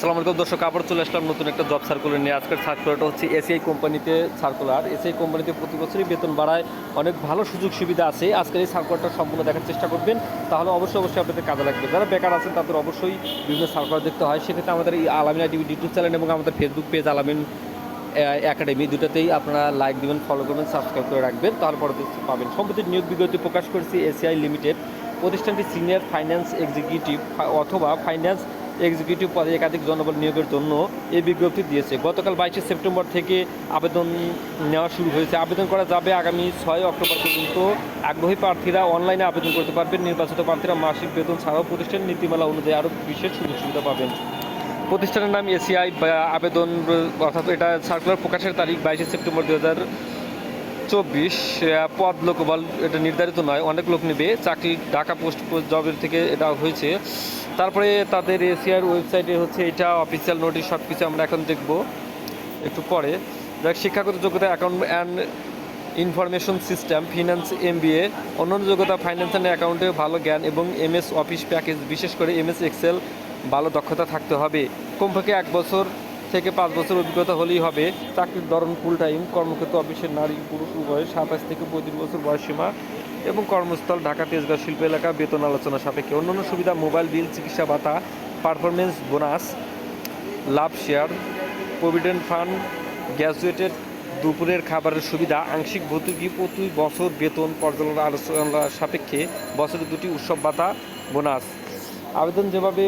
আসসালামু দর্শক আবার চলে আসলাম নতুন একটা জব সার্কুলার নিয়ে। আজকের সার্কুলারটা হচ্ছে এসিআই কোম্পানিতে সার্কুলার এসিআই কোম্পানিতে প্রতি বছরই বেতন বাড়ায়। অনেক ভালো সুযোগ সুবিধা আছে। আজকের এই সার্কুলারটা সম্পূর্ণ দেখার চেষ্টা করবেন। তাহলে অবশ্যই অবশ্যই আপনাদের কাজে লাগবে। যারা বেকার আছেন, তাদের অবশ্যই বিভিন্ন সার্কুলার দেখতে হয়। সেক্ষেত্রে আমাদের এই আলামিন আইডি ইউটিউব চ্যানেল এবং আমাদের ফেসবুক পেজ আলামিন একাডেমি দুটাতেই আপনারা লাইক দিবেন ফলো করবেন সাবস্ক্রাইব করে রাখবেন। তাহলে পরবর্তী পাবেন। সম্প্রতি নিয়োগ বিজ্ঞপ্তি প্রকাশ করেছি এসিআই লিমিটেড প্রতিষ্ঠানটি সিনিয়র ফাইন্যান্স এক্সিকিউটিভ অথবা ফাইন্যান্স এক্সিকিউটিভ পদে একাধিক জনবল নিয়োগের জন্য এই বিজ্ঞপ্তি দিয়েছে। গতকাল বাইশে সেপ্টেম্বর থেকে আবেদন নেওয়া শুরু হয়েছে। আবেদন করা যাবে আগামী ছয় অক্টোবর পর্যন্ত। আগ্রহী প্রার্থীরা অনলাইনে আবেদন করতে পারবেন। নির্বাচিত প্রার্থীরা মাসিক বেতন ছাড়াও প্রতিষ্ঠান নীতিমালা অনুযায়ী আরও বিশেষ সুযোগ সুবিধা পাবেন। প্রতিষ্ঠানের নাম এসিআই আবেদন, অর্থাৎ এটা সার্কুলার প্রকাশের তারিখ বাইশে সেপ্টেম্বর দু হাজার চব্বিশ। পদ লোকবল এটা নির্ধারিত নয়। অনেক লোক নেবে। চাকরি, ঢাকা পোস্ট জবের থেকে এটা হয়েছে। তারপরে তাদের এশিয়ার ওয়েবসাইটে হচ্ছে এটা অফিসিয়াল নোটিশ সব কিছু আমরা এখন দেখব একটু পরে। যাক, শিক্ষাগত যোগ্যতা account and information system finance M MBA অন্যান্য যোগ্যতা ফাইন্যান্স অ্যান্ড অ্যাকাউন্টে ভালো জ্ঞান এবং এমএস অফিস প্যাকেজ বিশেষ করে এমএস এক্সেল ভালো দক্ষতা থাকতে হবে। কমপক্ষে এক বছর থেকে পাঁচ বছর অভিজ্ঞতা হলেই হবে। চাকরির ধরন ফুল টাইম কর্মক্ষেত্র অফিসের নারী, পুরুষ উভয় সাতাশ থেকে পঁয়ত্রিশ বছর বয়সীমা এবং কর্মস্থল ঢাকা তেজগাঁও শিল্প এলাকা, বেতন আলোচনা সাপেক্ষে। অন্যান্য সুবিধা মোবাইল বিল চিকিৎসা ভাতা পারফরমেন্স বোনাস লাভ শেয়ার প্রভিডেন্ট ফান্ড গ্র্যাজুয়েটেড দুপুরের খাবারের সুবিধা, আংশিক ভর্তুকি, প্রতি বছর বেতন পর্যালোচনা আলোচনা সাপেক্ষে বছরে দুটি উৎসব ভাতা বোনাস আবেদন যেভাবে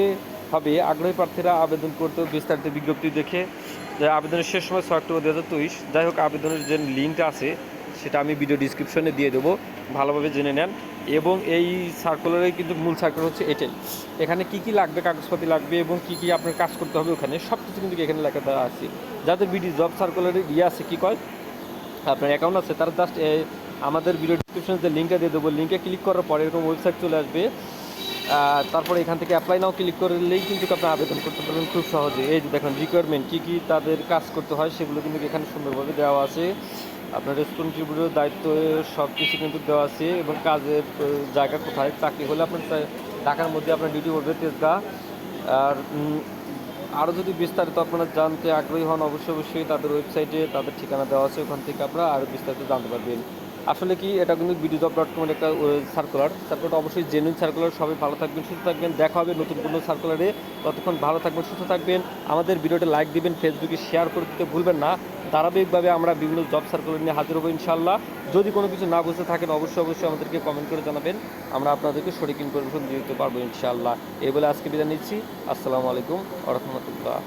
হবে আগ্রহী প্রার্থীরা আবেদন করতে বিস্তারিত বিজ্ঞপ্তি দেখে আবেদনের শেষ সময় ছয় অক্টোবর দু হাজার তেইশ। যাই হোক, আবেদনের যে লিঙ্কটা আছে, সেটা আমি ভিডিও ডিসক্রিপশনে দিয়ে দেবো। ভালোভাবে জেনে নেন। এবং এই সার্কুলারে কিন্তু মূল সার্কুলার হচ্ছে এটাই। এখানে কি কি লাগবে কাগজপাতি লাগবে, এবং কি কি আপনার কাজ করতে হবে ওখানে সব কিছু কিন্তু এখানে লেখা দেওয়া আছে। যাদের ভিডিও জব সার্কুলারে ইয়ে আছে, কী কয়, আপনার অ্যাকাউন্ট আছে, তারা জাস্ট আমাদের ভিডিও ডিসক্রিপশনে যে লিঙ্কটা দিয়ে দেবো, লিঙ্কে ক্লিক করার পরে এরকম ওয়েবসাইট চলে আসবে। তারপরে এখান থেকে অ্যাপ্লাই নাও ক্লিক করলেই কিন্তু আপনি আবেদন করতে পারবেন খুব সহজে। এই যে দেখেন রিকোয়ারমেন্ট কী কী তাদের কাজ করতে হয় সেগুলো কিন্তু এখানে সুন্দরভাবে দেওয়া আছে। আপনার রেসপন্সিবিলিটির দায়িত্ব সব কিছু কিন্তু দেওয়া আছে এবং কাজের জায়গা কোথায়, চাকরি হলে আপনার ঢাকার মধ্যে আপনার ডিউটি করবে তেজগা। আর আরও যদি বিস্তারিত আপনারা জানতে আগ্রহী হন, অবশ্যই অবশ্যই তাদের ওয়েবসাইটে তাদের ঠিকানা দেওয়া আছে, ওখান থেকে আপনারা আরও বিস্তারিত জানতে পারবেন। আসলে কি, এটা কিন্তু বিডি জব ডট কমের একটা সার্কুলার সার্কুলার অবশ্যই জেনুইন সার্কুলার সবাই ভালো থাকবেন, সুস্থ থাকবেন, দেখা হবে নতুন কোনো সার্কুলারে ততক্ষণ ভালো থাকবেন, সুস্থ থাকবেন। আমাদের ভিডিওটা লাইক দিবেন ফেসবুকে শেয়ার করে দিতে ভুলবেন না। ধারাবাহিকভাবে আমরা বিভিন্ন জব সার্কুলার নিয়ে হাজির হব ইনশাল্লাহ যদি কোনো কিছু না বুঝতে থাকেন, অবশ্যই অবশ্যই আমাদেরকে কমেন্ট করে জানাবেন। আমরা আপনাদেরকে সঠিক ইনফরমেশন দিয়ে দিতে পারব ইনশাল্লাহ এই বলে আজকে বিদায় নিচ্ছি। আসসালামু আলাইকুম আ রহমতুল্লাহ।